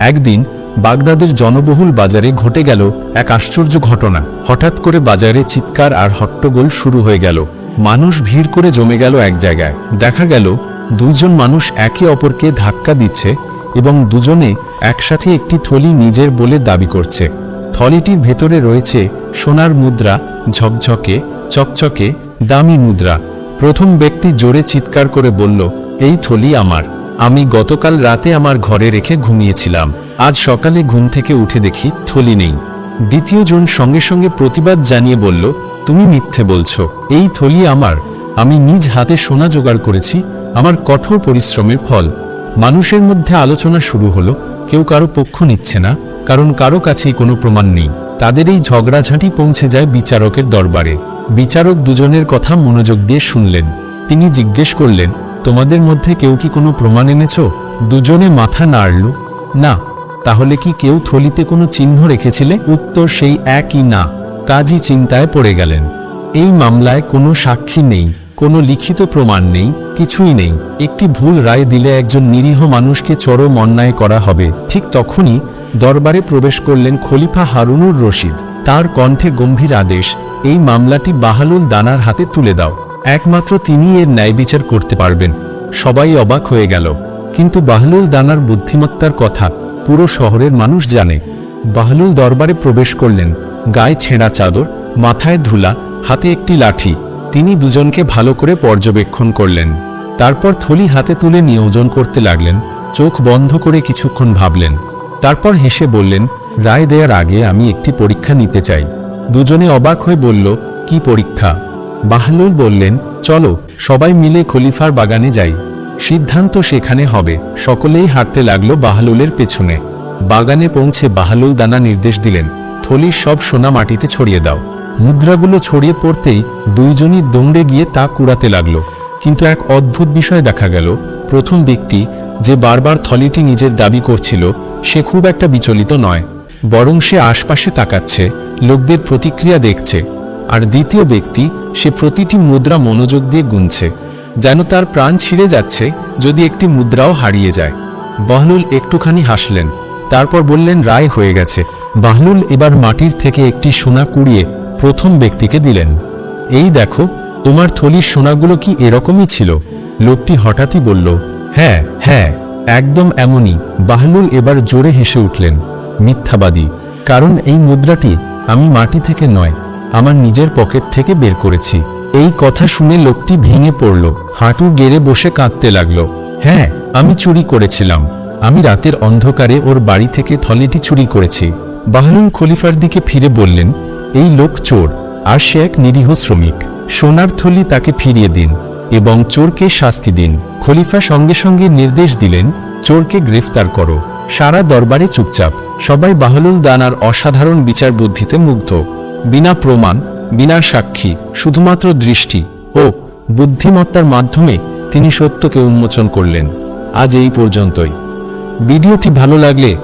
একদিন বাগদাদের জনবহুল বাজারে ঘটে গেল এক আশ্চর্য ঘটনা। হঠাৎ করে বাজারে চিৎকার আর হট্টগোল শুরু হয়ে গেল। মানুষ ভিড় করে জমে গেল এক জায়গায়। দেখা গেল, দুইজন মানুষ একে অপরকে ধাক্কা দিচ্ছে এবং দুজনে একসাথে একটি থলি নিজের বলে দাবি করছে। থলিটির ভেতরে রয়েছে সোনার মুদ্রা, ঝকঝকে, চকচকে, দামি মুদ্রা। প্রথম ব্যক্তি জোরে চিৎকার করে বলল, এই থলি আমার। আমি গতকাল রাতে আমার ঘরে রেখে ঘুমিয়েছিলাম। আজ সকালে ঘুম থেকে উঠে দেখি থলি নেই। দ্বিতীয় জন সঙ্গে সঙ্গে প্রতিবাদ জানিয়ে বলল, তুমি মিথ্যে বলছো। এই থলি আমার। আমি নিজ হাতে সোনা জোগাড় করেছি। আমার কঠোর পরিশ্রমের ফল। মানুষের মধ্যে আলোচনা শুরু হলো। কেউ কারও পক্ষ নিচ্ছে না, কারণ কারও কাছেই কোনো প্রমাণ নেই। তাদের এই ঝগড়াঝাঁটি পৌঁছে যায় বিচারকের দরবারে। বিচারক দুজনের কথা মনোযোগ দিয়ে শুনলেন। তিনি জিজ্ঞেস করলেন তোমাদের মধ্যে কেউ কি কোনো প্রমাণ এনেছ? দুজনে মাথা নাড়ল। না, তাহলে কি কেউ থলিতে কোনো চিহ্ন রেখেছিলে? উত্তর সেই একই না, কাজী চিন্তায় পড়ে গেলেন। এই মামলায় কোনো সাক্ষী নেই, কোনো লিখিত প্রমাণ নেই, কিছুই নেই। একটি ভুল রায় দিলে একজন নিরীহ মানুষকে চরম অন্যায় করা হবে। ঠিক তখনই দরবারে প্রবেশ করলেন খলিফা হারুনুর রশিদ। তার কণ্ঠে গম্ভীর আদেশ, এই মামলাটি বাহালুল দানার হাতে তুলে দাও। একমাত্র তিনি এর ন্যায় বিচার করতে পারবেন। সবাই অবাক হয়ে গেল। কিন্তু বাহলুল দানার বুদ্ধিমত্তার কথা পুরো শহরের মানুষ জানে। বাহলুল দরবারে প্রবেশ করলেন। গায়ে ছেঁড়া চাদর, মাথায় ধুলা, হাতে একটি লাঠি। তিনি দুজনকে ভালো করে পর্যবেক্ষণ করলেন। তারপর থলি হাতে তুলে নিয়োজন করতে লাগলেন। চোখ বন্ধ করে কিছুক্ষণ ভাবলেন। তারপর হেসে বললেন, রায় দেওয়ার আগে আমি একটি পরীক্ষা নিতে চাই। দুজনে অবাক হয়ে বলল, কি পরীক্ষা? বাহলুল বললেন, চলো, সবাই মিলে খলিফার বাগানে যাই। সিদ্ধান্ত সেখানে হবে। সকলেই হাঁটতে লাগল বাহলুলের পেছনে। বাগানে পৌঁছে বাহলুল দানা নির্দেশ দিলেন থলির সব সোনা মাটিতে ছড়িয়ে দাও। মুদ্রাগুলো ছড়িয়ে পড়তেই দুইজনই দৌড়ে গিয়ে তা কুড়াতে লাগল। কিন্তু এক অদ্ভুত বিষয় দেখা গেল। প্রথম ব্যক্তি, যে বারবার থলিটি নিজের দাবি করছিল, সে খুব একটা বিচলিত নয়। বরং সে আশপাশে তাকাচ্ছে, লোকদের প্রতিক্রিয়া দেখছে। আর দ্বিতীয় ব্যক্তি সে প্রতিটি মুদ্রা মনোযোগ দিয়ে গুনছে, যেন তার প্রাণ ছিঁড়ে যাচ্ছে যদি একটি মুদ্রাও হারিয়ে যায়। বহলুল একটুখানি হাসলেন, তারপর বললেন, রায় হয়ে গেছে। বাহলুল এবার মাটির থেকে একটি সোনা কুড়িয়ে প্রথম ব্যক্তিকে দিলেন। এই দেখো, তোমার থলির সোনাগুলো কি এরকমই ছিল? লোকটি হঠাৎই বলল হ্যাঁ হ্যাঁ একদম এমনই। বাহলুল এবার জোরে হেসে উঠলেন, মিথ্যাবাদী, কারণ এই মুদ্রাটি আমি মাটি থেকে নয় আমার নিজের পকেট থেকে বের করেছি। এই কথা শুনে লোকটি ভেঙে পড়ল। হাঁটু গেড়ে বসে কাঁদতে লাগল। হ্যাঁ আমি চুরি করেছিলাম। আমি রাতের অন্ধকারে ওর বাড়ি থেকে থলিটি চুরি করেছি। বাহলুল খলিফার দিকে ফিরে বললেন, এই লোক চোর, আর সে এক নিরীহ শ্রমিক। সোনার থলি তাকে ফিরিয়ে দিন এবং চোরকে শাস্তি দিন। খলিফা সঙ্গে সঙ্গে নির্দেশ দিলেন, চোরকে গ্রেফতার করো। সারা দরবারে চুপচাপ। সবাই বাহলুল দানার অসাধারণ বিচার বুদ্ধিতে মুগ্ধ। বিনা প্রমাণ, বিনা সাক্ষী, শুধুমাত্র দৃষ্টি ও বুদ্ধিমত্তার মাধ্যমে তিনি সত্যকে উন্মোচন করলেন। আজ এই পর্যন্তই। ভিডিওটি ভালো লাগলে